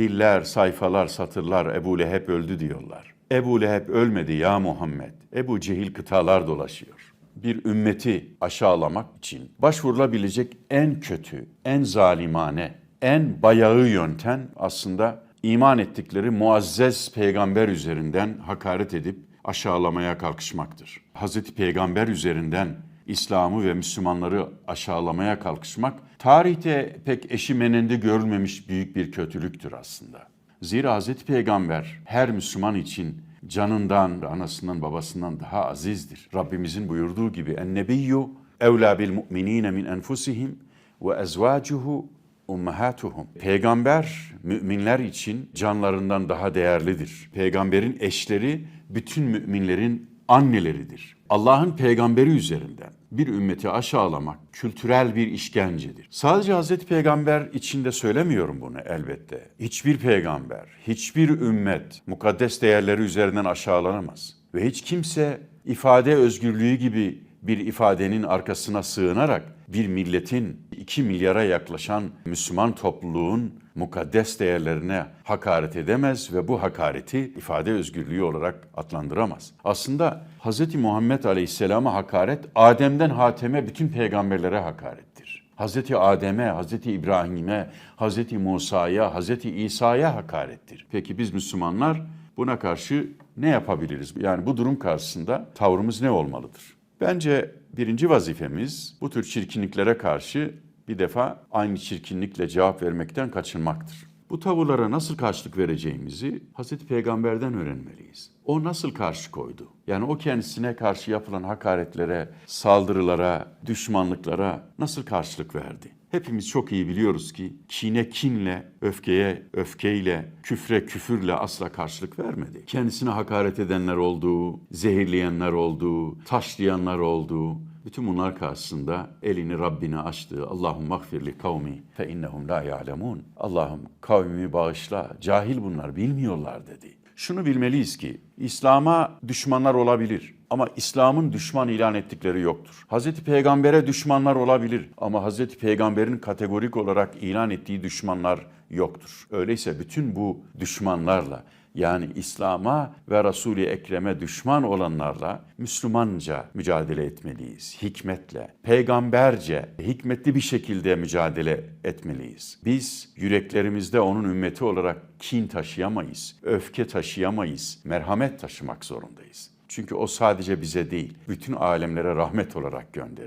Diller, sayfalar, satırlar Ebu Leheb öldü diyorlar. Ebu Leheb ölmedi ya Muhammed. Ebu Cehil kıtalar dolaşıyor. Bir ümmeti aşağılamak için başvurulabilecek en kötü, en zalimane, en bayağı yöntem aslında iman ettikleri muazzez peygamber üzerinden hakaret edip aşağılamaya kalkışmaktır. Hazreti Peygamber üzerinden İslam'ı ve Müslümanları aşağılamaya kalkışmak tarihte pek eşi menende görülmemiş büyük bir kötülüktür aslında. Zira Hazreti Peygamber her Müslüman için canından, anasından, babasından daha azizdir. Rabbimizin buyurduğu gibi en-nebiyyü evlâ bil mu'minîne min enfusihim ve ezvâcuhu ummahatuhum. Peygamber müminler için canlarından daha değerlidir. Peygamberin eşleri bütün müminlerin anneleridir. Allah'ın peygamberi üzerinden bir ümmeti aşağılamak kültürel bir işkencedir. Sadece Hazreti Peygamber içinde söylemiyorum bunu elbette. Hiçbir peygamber, hiçbir ümmet mukaddes değerleri üzerinden aşağılanamaz. Ve hiç kimse ifade özgürlüğü gibi bir ifadenin arkasına sığınarak bir milletin 2 milyara yaklaşan Müslüman topluluğun mukaddes değerlerine hakaret edemez ve bu hakareti ifade özgürlüğü olarak adlandıramaz. Aslında Hz. Muhammed Aleyhisselam'a hakaret Adem'den Hatem'e bütün peygamberlere hakarettir. Hz. Adem'e, Hz. İbrahim'e, Hz. Musa'ya, Hz. İsa'ya hakarettir. Peki biz Müslümanlar buna karşı ne yapabiliriz? Yani bu durum karşısında tavrımız ne olmalıdır? Bence birinci vazifemiz bu tür çirkinliklere karşı bir defa aynı çirkinlikle cevap vermekten kaçınmaktır. Bu tavırlara nasıl karşılık vereceğimizi Hazreti Peygamber'den öğrenmeliyiz. O nasıl karşı koydu? Yani o kendisine karşı yapılan hakaretlere, saldırılara, düşmanlıklara nasıl karşılık verdi? Hepimiz çok iyi biliyoruz ki kine kinle, öfkeye öfkeyle, küfre küfürle asla karşılık vermedi. Kendisine hakaret edenler olduğu, zehirleyenler olduğu, taşlayanlar olduğu, bütün bunlar karşısında elini Rabbine açtı. Allahum mağfirli kavmi fe innehum la ya'lemun. Allah'ım kavmimi bağışla. Cahil bunlar bilmiyorlar dedi. Şunu bilmeliyiz ki İslam'a düşmanlar olabilir ama İslam'ın düşman ilan ettikleri yoktur. Hazreti Peygamber'e düşmanlar olabilir ama Hazreti Peygamber'in kategorik olarak ilan ettiği düşmanlar yoktur. Öyleyse bütün bu düşmanlarla yani İslam'a ve Resul-i Ekrem'e düşman olanlarla Müslümanca mücadele etmeliyiz. Hikmetle, peygamberce, hikmetli bir şekilde mücadele etmeliyiz. Biz yüreklerimizde onun ümmeti olarak kin taşıyamayız, öfke taşıyamayız, merhamet taşımak zorundayız. Çünkü o sadece bize değil, bütün alemlere rahmet olarak gönderildi.